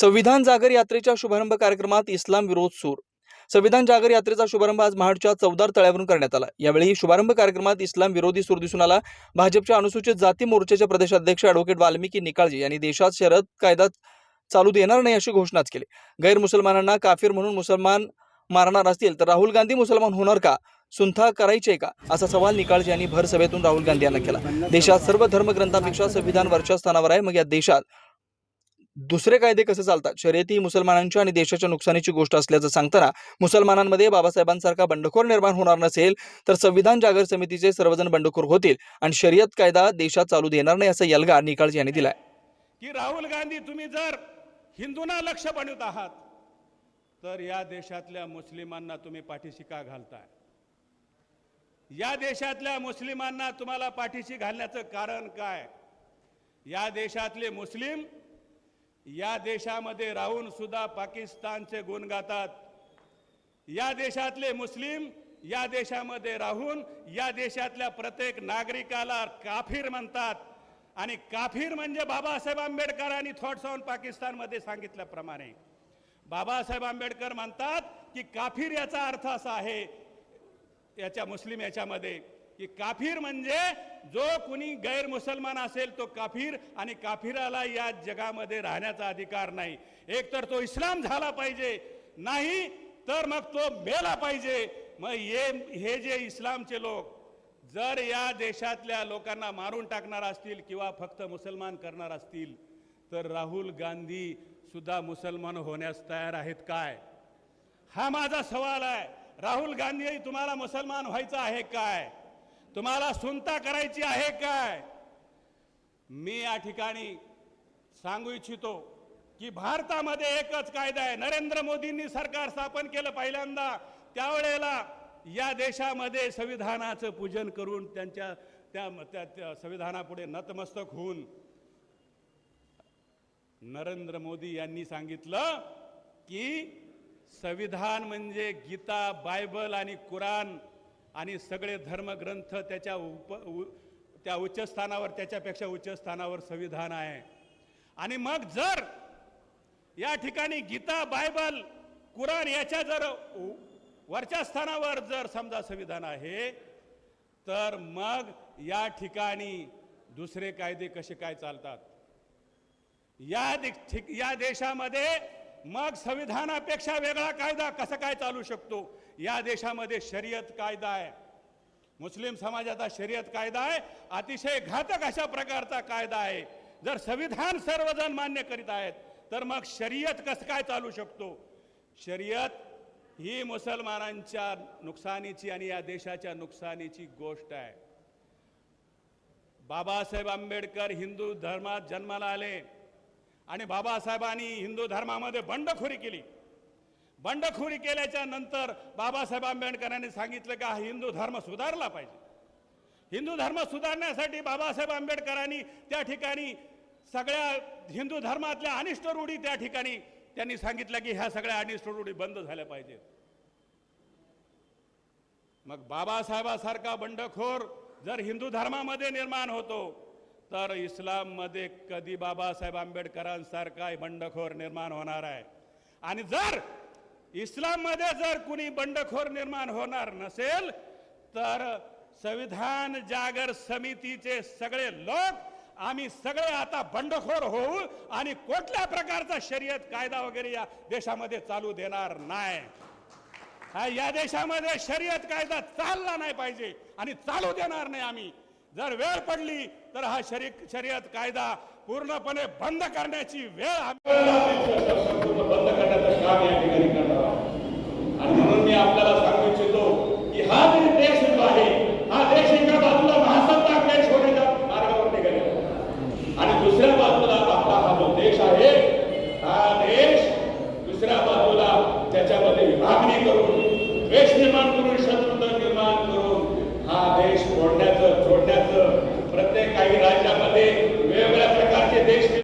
संविधान जागर यात्रेच्या शुभारंभ कार्यक्रमात इस्लाम विरोध सूर. संविधान जागर यात्रेचा शुभारंभ आज महाडच्या चौदार तळ्यावरून करण्यात आला. यावेळी शुभारंभ कार्यक्रमात इस्लाम विरोधी सूर दिसून आला. भाजपच्या अनुसूचित जाती मोर्चाचे प्रदेशाध्यक्ष अॅडव्होकेट वाल्मिकी निकाळजी यांनी देशात शरद कायदा चालू देणार नाही अशी घोषणाच केली. गैर मुसलमानांना काफिर म्हणून मुसलमान मारणार असतील तर राहुल गांधी मुसलमान होणार का? सुंथा करायचे का? असा सवाल निकाळजी यांनी भर सभेतून राहुल गांधी यांना केला. देशात सर्व धर्मग्रंथांपेक्षा संविधान वरच्या स्थानावर आहे. मग या देशात दुसरे कायदे कसे चालतात? शर्यती मुसलमानांच्या आणि देशाच्या नुकसानीची गोष्ट असल्याचं सांगताना मुसलमानांमध्ये बाबासाहेबांसारखा बंडखोर निर्माण होणार नसेल तर संविधान जागर समितीचे सर्वजण बंडखोर होतील आणि शर्यत कायदा देशात चालू देणार नाही असा यलगा निकाळजे यांनी दिलाय. की राहुल गांधी तुम्ही जर हिंदूंना लक्ष बनवत आहात तर या देशातल्या मुस्लिमांना तुम्ही पाठीशी का घालताय. या देशातल्या मुस्लिमांना तुम्हाला पाठीशी घालण्याचं कारण काय? या देशातले मुस्लिम या देशामध्ये राहून सुद्धा पाकिस्तानचे गुण गातात. या देशातले मुस्लिम या देशामध्ये राहून या देशातल्या प्रत्येक नागरिकाला काफीर म्हणतात. आणि काफीर म्हणजे बाबासाहेब आंबेडकरांनी थॉट्स ऑन पाकिस्तानमध्ये सांगितल्याप्रमाणे. बाबासाहेब आंबेडकर म्हणतात की काफीर याचा अर्थ असा आहे याच्या मुस्लिम याच्यामध्ये की काफीर म्हणजे जो कुणी गैर मुसलमान असेल तो काफीर आणि काफिराला या जगामध्ये राहण्याचा अधिकार नाही. एकतर तो इस्लाम झाला पाहिजे नाही तर मग तो मेला पाहिजे. मग ये हे जे इस्लामचे लोक जर या देशातल्या लोकांना मारून टाकणार असतील किंवा फक्त मुसलमान करणार असतील तर राहुल गांधी सुद्धा मुसलमान होण्यास तयार आहेत काय? हा माझा सवाल आहे. राहुल गांधी तुम्हाला मुसलमान व्हायचं आहे काय? तुम्हाला सुनता करायची आहे काय? मी या ठिकाणी सांगू इच्छितो की भारतामध्ये एकच कायदा आहे. नरेंद्र मोदींनी सरकार स्थापन केलं पहिल्यांदा. त्यावेळेला या देशामध्ये संविधानाचं पूजन करून त्यांच्या त्या त्या- संविधानापुढे नतमस्तक होऊन नरेंद्र मोदी यांनी सांगितलं की संविधान म्हणजे गीता बायबल आणि कुराण आणि सगळे धर्मग्रंथ त्याच्या उप उ- त्या उच्चस्थानावर त्याच्यापेक्षा उच्च स्थानावर संविधान आहे. आणि मग जर या ठिकाणी गीता बायबल कुराण याच्या जर वरच्या स्थानावर जर समजा संविधान आहे तर मग या ठिकाणी दुसरे कायदे कसे काय चालतात? या दे- या देशामध्ये मग संविधानापेक्षा वेगळा कायदा कसा काय चालू शकतो? या देशामध्ये शर्यत कायदा आहे. मुस्लिम समाजाचा शर्यत कायदा आहे. अतिशय घातक अशा प्रकारचा कायदा आहे. जर संविधान सर्वजण मान्य करीत आहेत तर मग शर्यत कसं काय चालू शकतो? शर्यत ही मुसलमानांच्या नुकसानीची आणि या देशाच्या नुकसानीची गोष्ट आहे. बाबासाहेब आंबेडकर हिंदू धर्मात जन्माला आले. आणि बाबासाहेबांनी हिंदू धर्मामध्ये बंडखोरी केली. बंडखोरी केल्याच्यानंतर बाबासाहेब आंबेडकरांनी सांगितलं का हिंदू धर्म सुधारला पाहिजे. हिंदू धर्म सुधारण्यासाठी बाबासाहेब आंबेडकरांनी त्या ठिकाणी सगळ्या हिंदू धर्मातल्या अनिष्ट रूढी त्या ठिकाणी त्यांनी सांगितलं की ह्या सगळ्या अनिष्ट रूढी बंद झाल्या पाहिजेत. मग बाबासाहेबासारखा बंडखोर जर हिंदू धर्मामध्ये निर्माण होतो तर इस्लाममध्ये कधी बाबासाहेब आंबेडकरांसारखा बंडखोर निर्माण होणार आहे. आणि जर इस्लाममध्ये जर कुणी बंडखोर निर्माण होणार नसेल तर संविधान जागर समितीचे सगळे लोक आम्ही सगळे आता बंडखोर होऊ आणि कुठल्या प्रकारचा शर्यत कायदा वगैरे या देशामध्ये चालू देणार नाही. हा या देशामध्ये शर्यत कायदा चालला नाही पाहिजे आणि चालू देणार नाही आम्ही. जर वेळ पडली तर हा शरी शर्यत कायदा पूर्णपणे बंद करण्याची वेळ बंद करण्याचं काम या ठिकाणी करणार आणि म्हणून मी आपल्याला सांगू इच्छितो की हा जो देश जो आहे हा देश एका बाजूला महासत्ता देश होण्याच्या मार्गावर निघालेला आणि दुसऱ्या बाजूला आपला हा जो देश आहे हा देश दुसऱ्या बाजूला त्याच्यामध्ये विभागणी करून द्वेष निर्माण करून शत्रुता निर्माण करून हा काही राज्यामध्ये वेगवेगळ्या प्रकारचे देश